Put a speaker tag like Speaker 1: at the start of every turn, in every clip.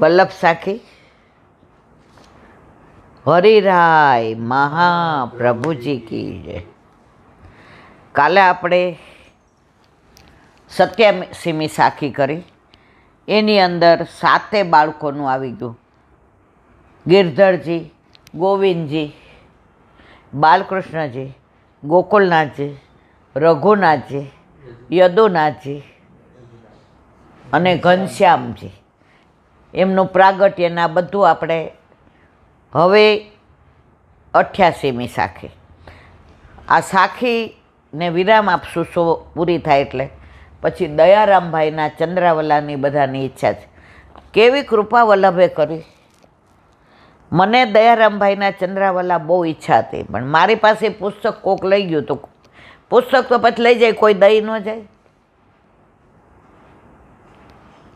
Speaker 1: વલ્લભ સાખી. હરિરાય મહાપ્રભુજી કી જય. કાલે આપણે સત્યાસીમી સાખી કરી. એની અંદર સાતે બાળકોનું આવી ગયું. ગિરધરજી, ગોવિંદજી, બાલકૃષ્ણજી, ગોકુલનાથજી, રઘુનાથજી, યદુનાથજી અને ઘનશ્યામજી. એમનું પ્રાગટ્યના બધું આપણે હવે અઠ્યાસીમી સાખી. આ સાખીને વિરામ આપશું સો પૂરી થાય એટલે. પછી દયારામભાઈના ચંદ્રાવલાની બધાની ઈચ્છા છે. કેવી કૃપા વલ્લભે કરી. મને દયારામભાઈના ચંદ્રાવલા બહુ ઈચ્છા હતી, પણ મારી પાસે પુસ્તક કોક લઈ ગયું તો પુસ્તક તો પછી લઈ જાય, કોઈ દઈ ન જાય.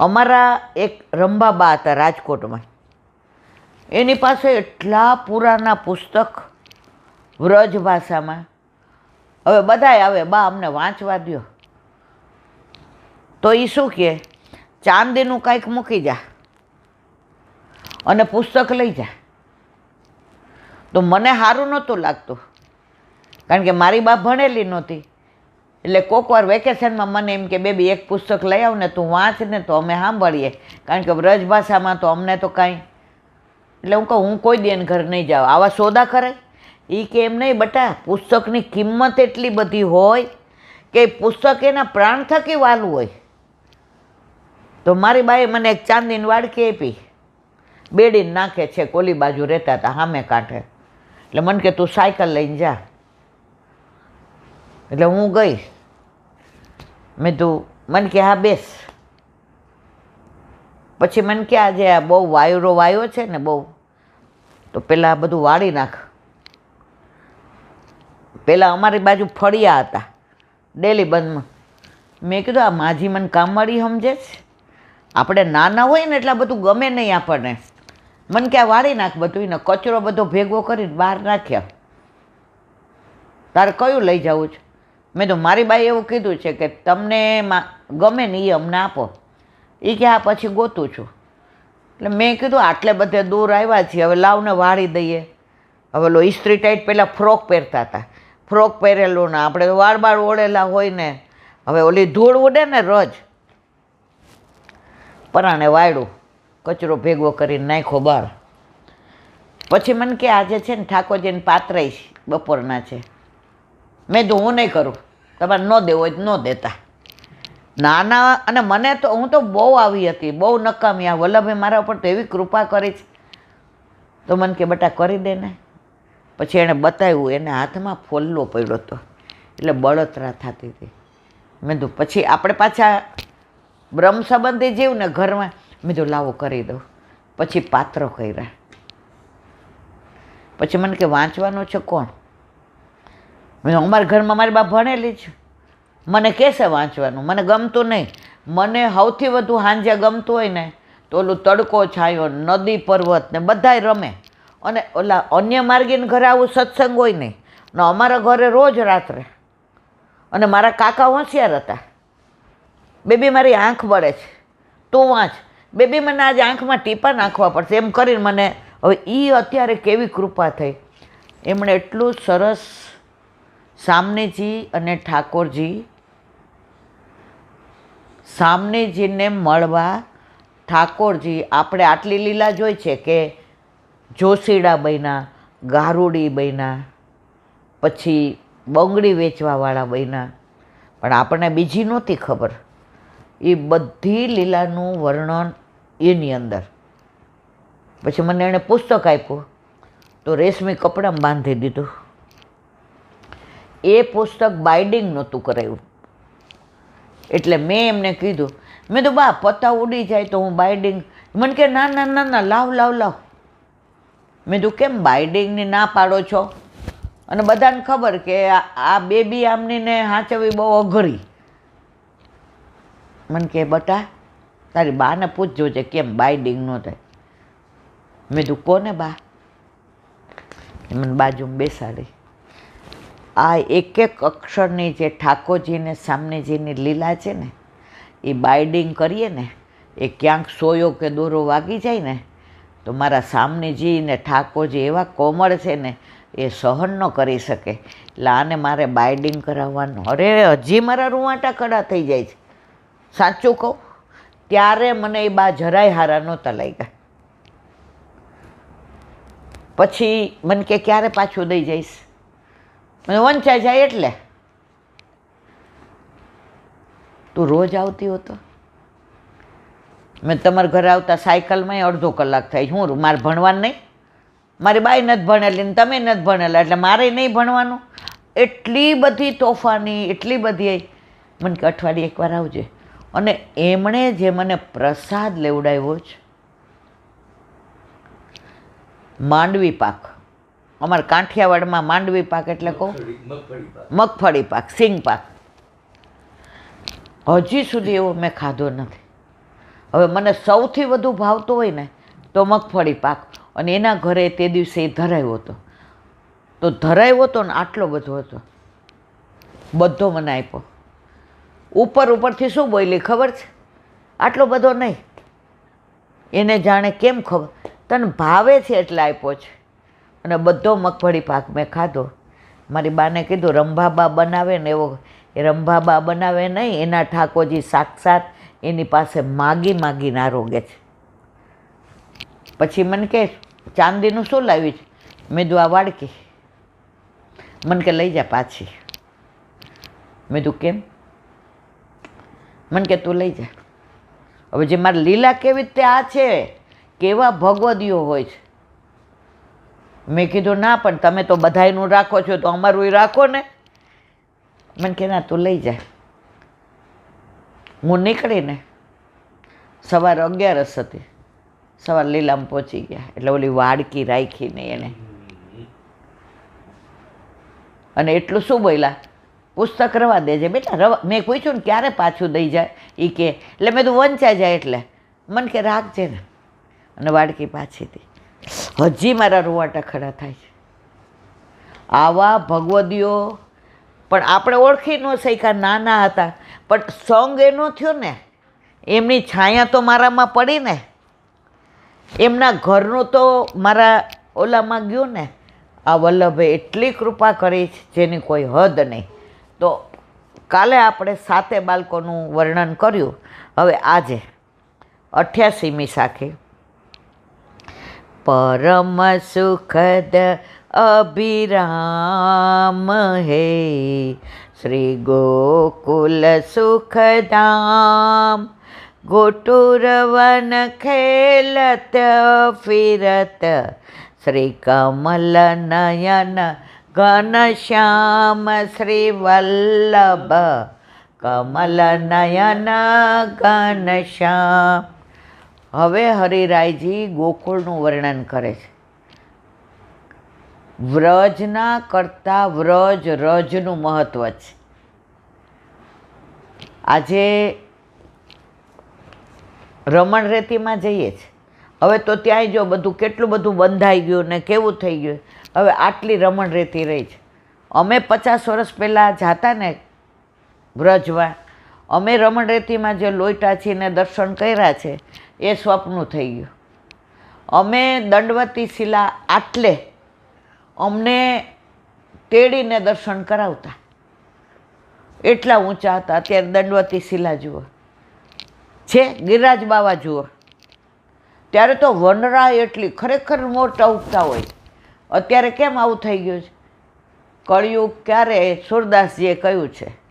Speaker 1: અમારા એક રંભાબા હતા રાજકોટમાં. એની પાસે એટલા પુરાના પુસ્તક વ્રજ ભાષામાં. હવે બધાય આવે બા અમને વાંચવા દ્યો. તો એ શું કહે ચાંદીનું કાંઈક મૂકી જા અને પુસ્તક લઈ જા. તો મને સારું નહોતું લાગતું. કારણ કે મારી બા ભણેલી નહોતી. એટલે કોક વાર વેકેશનમાં મને એમ કે, બેબી, એક પુસ્તક લઈ આવ ને તું વાંચ ને તો અમે સાંભળીએ. કારણ કે વ્રજ ભાષામાં તો અમને તો કાંઈ એટલે હું કહું, હું કોઈ દેન ઘર નહીં જાઉં. આવા સોદા કરે? એ કે એમ નહીં, બટા, પુસ્તકની કિંમત એટલી બધી હોય કે પુસ્તક એના પ્રાણ થકી વાલું હોય. તો મારી બાએ મને એક ચાંદીની વાડકી આપી. બેડીને નાખે છે, કોલી બાજુ રહેતા હતા સામે કાંઠે. એટલે મને કે, તું સાયકલ લઈને જા. એટલે હું ગઈ. મેં તું મને કે હા, બેસ. પછી મને કે, આજે આ બહુ વાયુરો વાયો છે ને બહુ, તો પહેલાં આ બધું વાળી નાખ. પહેલાં અમારી બાજુ ફળિયા હતા, ડેલી બંધમાં. મેં કીધું, આ માજી મને કામવાળી સમજે છે? આપણે નાના હોય ને એટલે બધું ગમે નહીં આપણને. મને કે, આ વાળી નાખ બધું, એને કચરો બધો ભેગો કરીને બહાર નાખ્યા. તારે કયું લઈ જવું છે? મેં તો મારી બાઈ એવું કીધું છે કે તમને ગમે ને એ અમને આપો. એ કે આ પછી ગોતું છું. એટલે મેં કીધું, આટલે બધે દૂર આવ્યા છીએ, હવે લાવને વાળી દઈએ. હવે લો ઇસ્ત્રી ટાઈટ પહેલાં ફ્રોક પહેરતા હતા. ફ્રોક પહેરેલું ને, આપણે વાળ બાળ ઓળેલા હોય ને. હવે ઓલી ધૂળ ઉડે ને રોજ. પરાણે વાળ્યું કચરો ભેગો કરીને નાખ્યો બહાર પછી મને કે, આજે છે ને ઠાકોરજીને પાત્રાઈશ બપોરના છે. મેં તો હું નહીં કરું. તમારે ન દેવો હોય ન દેતા. નાના અને મને તો હું તો બહુ આવી હતી, બહુ નકામી. આ વલ્લભે મારા ઉપર તો એવી કૃપા કરી છે. તો મને કે, બટા, કરી દે ને. પછી એણે બતાવ્યું, એને હાથમાં ફોલ્લો પડ્યો હતો. એટલે બળતરા થતી હતી. મેં તો પછી આપણે પાછા બ્રહ્મ સંબંધી જીવ ને ઘરમાં? મેં તો લાવો, કરી દઉં. પછી પાત્રો કર્યા. પછી મને કે, વાંચવાનો છે કોણ? અમારા ઘરમાં મારી બા ભણેલી છે મને કહેશે વાંચવાનું? મને ગમતું નહીં. મને સૌથી વધુ હાંજે ગમતું હોય ને, તો ઓલું તડકો છાયો, નદી પર્વત ને બધાય રમે. અને ઓલા અન્ય માર્ગીને ઘરે આવું સત્સંગ હોય નહીં, ને અમારા ઘરે રોજ રાત્રે. અને મારા કાકા હોશિયાર હતા. બેબી મારી આંખ બળે છે. તું વાંચ. બેબી મને આજે આંખમાં ટીપા નાખવા પડશે. એમ કરીને મને, હવે એ અત્યારે કેવી કૃપા થઈ? એમણે એટલું સરસ સામનેજી અને ઠાકોરજી સામનેજીને મળવા ઠાકોરજી, આપણે આટલી લીલા જોઈ છે કે જોશીડા બન્યા ગારુડી બન્યા પછી બંગડી વેચવાવાળા બન્યા પણ આપણને બીજી નહોતી ખબર. એ બધી લીલાનું વર્ણન એની અંદર. પછી મને એણે પુસ્તક આપ્યું, તો રેશમી કપડામાં બાંધી દીધું. એ પુસ્તક બાઇડિંગ નહોતું કરાયું. એટલે મેં એમને કીધું, મેં તો બા પત્તા ઉડી જાય તો હું બાઇડિંગ મને કે ના ના ના ના, લાવ લાવ લાવ. મેં તું કેમ બાઇડિંગની ના પાડો છો? અને બધાને ખબર કે આ- બેબી આમની ને હાચવી બહુ અઘરી. મને કે, બટા, તારી બાને પૂછજો છે કેમ બાઇડિંગ ન થાય. મેં તું કોને બા? મને બાજુમાં બેસાડી. આ એક એક અક્ષરની જે ઠાકોરજીને સામનેજીની લીલા છે ને, એ બાઇડિંગ કરીએ ને, એ ક્યાંક સોયો કે દોરો વાગી જાય ને, તો મારા સામનેજી ને ઠાકોરજી એવા કોમળ છે ને, એ સહન ન કરી શકે. એટલે આને મારે બાઇડિંગ કરાવવાનું. અરે, હજી મારા રૂવાટા કડા થઈ જાય છે. સાચું કહું? ત્યારે મને એ બા જરાય હારા નહોતા લાગ્યા. પછી મને કે, ક્યારે પાછું દઈ જઈશ? મને વંચાઈ જાય એટલે. તું રોજ આવતી હોતો મેં તમારા ઘરે આવતા સાયકલમાં અડધો કલાક થાય. હું મારે ભણવાનું નહીં? મારી બાઈ નથી ભણેલી ને તમે નથી ભણેલા, એટલે મારે નહીં ભણવાનું? એટલી બધી તોફાની, એટલી બધી મને કે અઠવાડિયે એકવાર આવજે. અને એમણે જે મને પ્રસાદ લેવડાવ્યો છે, માંડવી પાક. અમારા કાંઠિયાવાડમાં માંડવી પાક એટલે કહું. મગફળી પાક સિંગ પાક. હજી સુધી એવો મેં ખાધો નથી. હવે મને સૌથી વધુ ભાવતો હોય ને તો મગફળી પાક. અને એના ઘરે તે દિવસે એ ધરાવ્યો હતો. તો ધરાવ્યો હતો ને આટલો બધો હતો. બધો મને આપ્યો. ઉપર ઉપરથી શું બોલી ખબર છે? આટલો બધો નહીં. એને જાણે કેમ ખબર? તને ભાવે છે એટલે આપ્યો છે. અને બધો મગફળી પાક મેં ખાધો. મારી બાને કીધું, રંભાબા બનાવે ને એવો એ રંભાબા બનાવે નહીં, એના ઠાકોરજી સાક્ષાત એની પાસે માગી માગીને આરોગે છે. પછી મને કે, ચાંદીનું શું લાવી છે? મેં દુઆ વાડકી. મને કે, લઈ જા પાછી. મેં તું કેમ? મને કે, તું લઈ જા. હવે જે મારી લીલા કેવી રીતે આ છે? કેવા ભગવદીઓ હોય છે? મેં કીધું, ના, પણ તમે તો બધાયનું રાખો છો, તો અમારું રાખો ને. મને કે, ના, તું લઈ જાય હું નીકળીને સવારે અગિયારસ હતી. સવાર લીલામ પહોંચી ગયા. એટલે ઓલી વાડકી રાખીને એને. અને એટલું શું બોલ્યા? પુસ્તક રવા દેજે, બેટા, રવા. મેં પૂછ્યું ને, ક્યારે પાછું દઈ જાય? એ કે, એટલે મેં તું વંચાઈ જાય એટલે. મને કે, રાખજે ને. અને વાડકી પાછીથી હજી મારા રૂવાટા ખડા થાય છે. આવા ભગવદીઓ, પણ આપણે ઓળખી ન શક્યા, નાના હતા. પણ સોંગ એનો થયો ને, એમની છાયા તો મારામાં પડી ને. એમના ઘરનું તો મારા ઓલામાં ગયું ને, આ વલ્લભે એટલી કૃપા કરી છે, જેની કોઈ હદ નહીં. તો કાલે આપણે સાતે બાળકોનું વર્ણન કર્યું. હવે આજે અઠ્યાસીમી સાખી. અભિરામ હે. શ્રી ગોકુલ સુખધામ. ગોટુરવન ખેલત ફિરત. શ્રી કમલ નયન ઘનશ્યામ શ્રી વલ્લભ. કમલ નયન ઘનશ્યામ હવે હરિરાયજી ગોકુળનું વર્ણન કરે છે. વ્રજના કરતાં વ્રજ રજનું મહત્ત્વ છે. આજે રમણ રેતીમાં જઈએ છીએ હવે તો ત્યાંય જો બધું કેટલું બધું બંધાઈ ગયું ને કેવું થઈ ગયું, હવે આટલી રમણ રેતી રહી છે. અમે પચાસ વર્ષ પહેલાં જાતા ને વ્રજમાં અમે રમણ રેતીમાં જે લોહીટાચીને દર્શન કર્યા છે, એ સ્વપ્નું થઈ ગયું. અમે દંડવતી શિલા આટલે અમને તેડીને દર્શન કરાવતા. એટલા ઊંચા હતા, અત્યારે દંડવતી શિલા જુઓ. છે, ગિરિરાજ બાવા જુઓ. ત્યારે તો વનરા એટલી ખરેખર મોટા ઉગતા હોય. અત્યારે કેમ આવું થઈ ગયું છે? કળિયુગ ક્યારે? સુરદાસજીએ કહ્યું છે.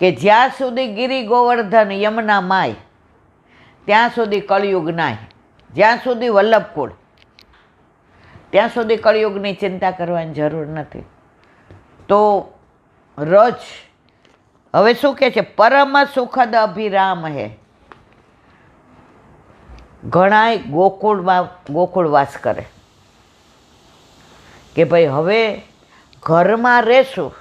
Speaker 1: કે જ્યાં સુધી ગિરી ગોવર્ધન યમુના માય, ત્યાં સુધી કળિયુગ નાય, જ્યાં સુધી વલ્લભકુળ, ત્યાં સુધી કળિયુગની ચિંતા કરવાની જરૂર નથી. તો રજ, હવે શું કહે છે? પરમ સુખદ અભિરામ હે. ઘણાય ગોકુળમાં ગોકુળ વાસ કરે. કે ભાઈ હવે ઘરમાં રહેશું.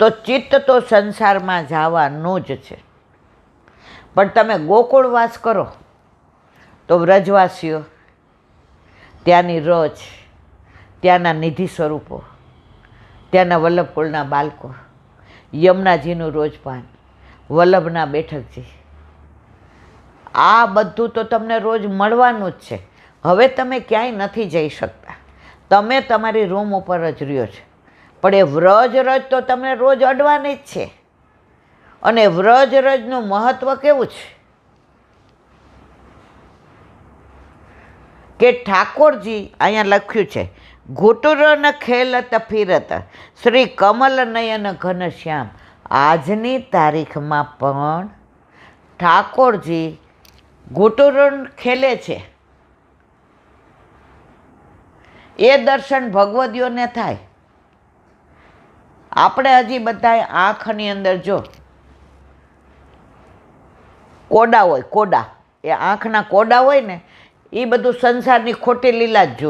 Speaker 1: તો ચિત્ત તો સંસારમાં જવાનું જ છે. પણ તમે ગોકુળ વાસ કરો, તો વ્રજવાસીઓ, ત્યાંની રજ, ત્યાંના નિધિ સ્વરૂપો, ત્યાંના વલ્લભકુળના બાળકો, યમુનાજીનું રોજપાન, વલ્લભના બેઠકજી, આ બધું તો તમને રોજ મળવાનું જ છે. હવે તમે ક્યાંય નથી જઈ શકતા. તમે તમારી રૂમ ઉપર જ રહ્યો છો. પણ એ વ્રજ રજ તો તમને રોજ અડવાની જ છે. અને વ્રજ રજનું મહત્વ કેવું છે? કે ઠાકોરજી અહીંયા લખ્યું છે, ઘૂટુરન ખેલત ફિરત શ્રી કમલ નયન ઘનશ્યામ આજની તારીખમાં પણ ઠાકોરજી ઘૂટુરન ખેલે છે. એ દર્શન ભગવદીઓને થાય. આપણે હજી બધાએ આંખની અંદર જો, કોડા હોય, કોડા, એ આંખના કોડા હોય ને, એ બધું સંસારની ખોટી લીલા જ જુએ.